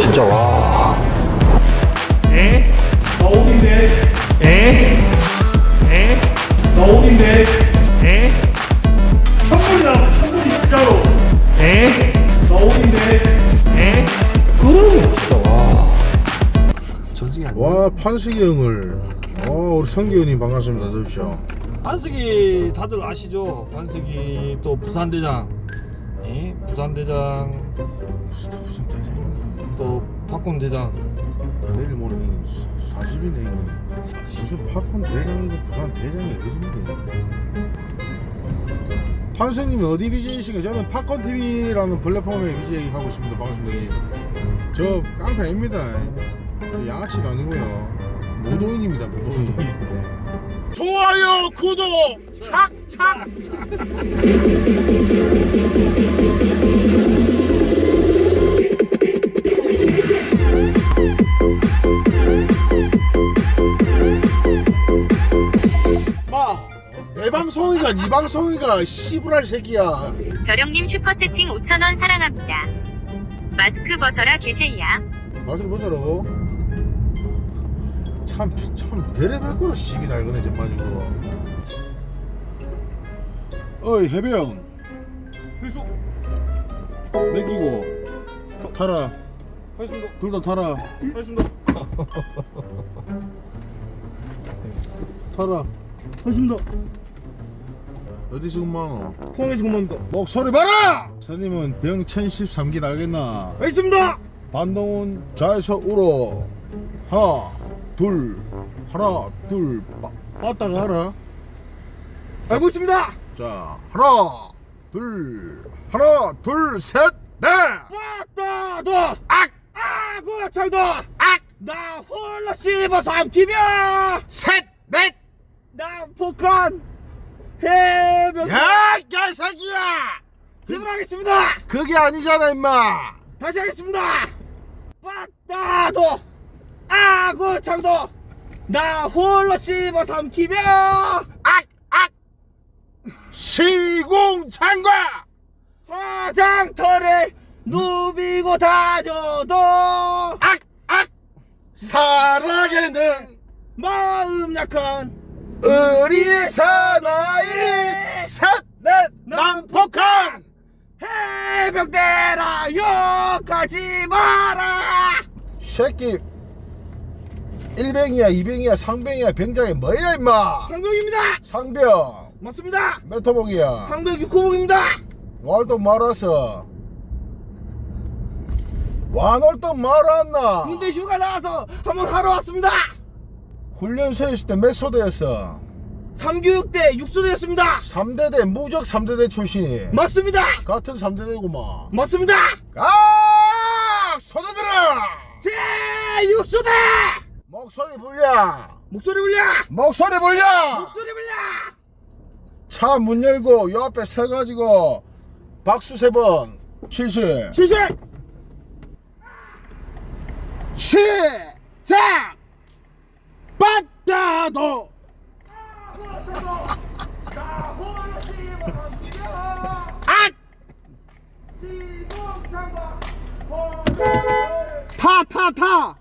진짜 와. 에? 나오긴데 에? 에? 나오긴데 에? 천불이 나왔다 천불이 진짜로 에? 나오긴데 에? 그럼 진짜 와. 저승이 아니야. 와 판식이 형을 어 우리 성기 형님 반갑습니다 어서 오십시오 반석이 다들 아시죠? 반석이 또 부산대장, 예? 부산대장 무슨 대장이 또 팝콘 대장. 내일 모레 40인데 이거 무슨 팝콘 대장이고 부산 대장이 거짓말이야 판생님이 어디 BJ이신가 저는 팝콘 TV라는 플랫폼에 BJ 하고 있습니다. 반갑습니다. 형님. 저 깡패입니다. 저 양아치도 아니고요. 무도인입니다 무도인. 네. 좋아요 구독! 착착 방송이가 네 방송이가 씨부랄 새끼야 벼령님 슈퍼채팅 5,000원 사랑합니다. 마스크 벗어라 개쉐이야. 마스크 벗으라고? 참, 참, 별의별 거로 시비 달거네, 정말 이거. 어이, 해병. 필수. 맡기고. 타라. 하겠습니다. 둘 다 타라. 하겠습니다. 타라. 하겠습니다. 어디서 근무하노? 포항에서 근무합니다. 목소리 봐라! 선임은 병 1013기 알겠나? 하겠습니다. 반동은 좌에서 우로. 하나, 둘, 하나, 둘, 빠, 빠따가 하라. 알고 있습니다. 자, 하나, 둘, 하나, 둘, 셋, 넷! 빠따도 악! 아구 창도 악! 나 홀로 씹어 삼키며 셋, 넷! 남북한 해병 야, 개새끼야! 제대로 하겠습니다. 그게 아니잖아, 임마! 다시 하겠습니다. 빠따도 아구 창도 나 홀로 씹어 삼키며 악! 악! 시공창과! 화장터를 누비고 다녀도 악! 악! 사랑에는 마음 약한 우리 사나이. 셋, 넷, 남폭한! 해병대라 욕하지 마라. 새끼 1병이야 2병이야 상병이야 병장이 뭐야 임마? 상병입니다. 상병. 맞습니다. 몇 호봉이야. 상병 육호봉입니다. 월동 말았어 완월동 말았나? 군대 휴가 나와서 한번 하러 왔습니다 훈련소에 있을 때 몇 소대였어? 3교육대 육소대였습니다. 3대대 무적 3대대 출신이 맞습니다. 같은 3대대구만. 맞습니다. 아 소대들아! 제 육소대! 목소리 불려. 목소리 불려. 목소리 불려. 목소리 불려. 차 문 열고 요 앞에 서가지고 박수 세번. 실시. 실시! 시작 빠따도 아! 타, 타, 타!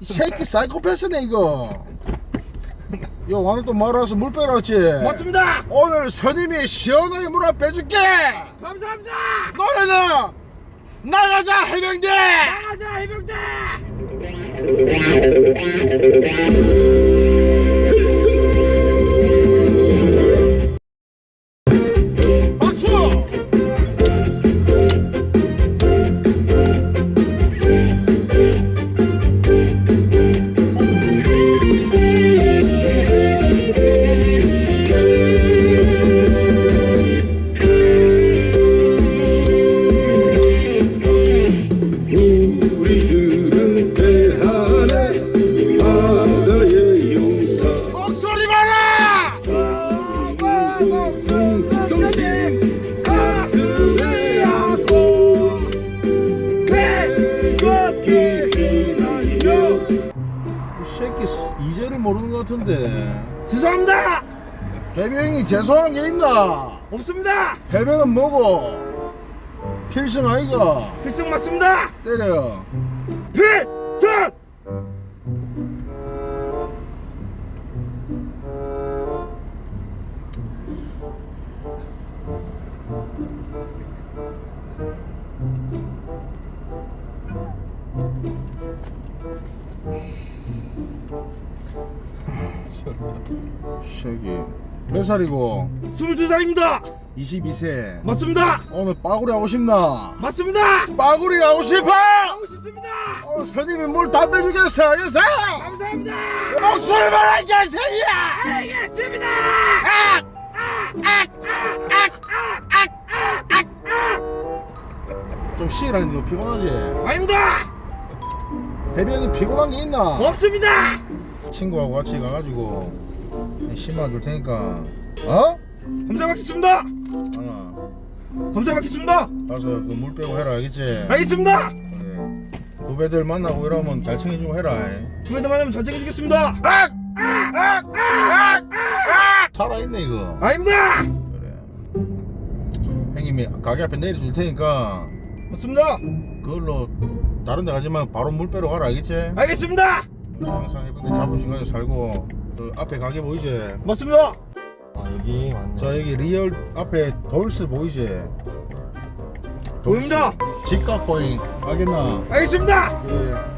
이 새끼 사이코패스네, 이거. 요, 오늘 또 말아서 물 빼놨지? 맞습니다 오늘 선임이 시원하게 물한 빼줄게! 감사합니다 노래는 나가자, 해병대! 나가자 해병대 Hey! 모르는 것 같은데 죄송합니다 해병이 죄송한 게 있나? 없습니다 해병은 뭐고? 필승 아이가 필승 맞습니다. 때려 필승. 새끼 몇 살이고 22살입니다. 22세 맞습니다. 오늘 빠구리 하고 싶나 맞습니다. 빠구리 하고 싶어 하고 싶습니다. 오늘 스님이 물 담배 주겠어 알겠어 감사합니다. 목소리 말아 개새끼야 알겠습니다. 좀 쉬라니 너 피곤하지 아닙니다. 해병이 피곤한 게 있나 없습니다. 친구하고 같이 가가지고 10만 줄 테니까 어? 감사 받겠습니다. 하나 감사 받겠습니다. 가서 그 물 빼고 해라 알겠지? 알겠습니다. 그래 후배들 만나고 이러면 잘 챙겨주고 해라 후배들 만나면 잘 챙겨주겠습니다. 살아있네 이거 아닙니다. 그래 형님이 가게 앞에 내려줄 테니까 맞습니다. 그걸로 다른 데 가지만 바로 물 빼러 가라 알겠지? 알겠습니다. 항상 해병대 자부심 가지고 살고 그 앞에 가게 보이지? 맞습니다. 아 여기 맞네 저 여기 리얼 앞에 돌스 보이지? 돌스. 보입니다. 직각 보잉 알겠나? 알겠습니다. 그래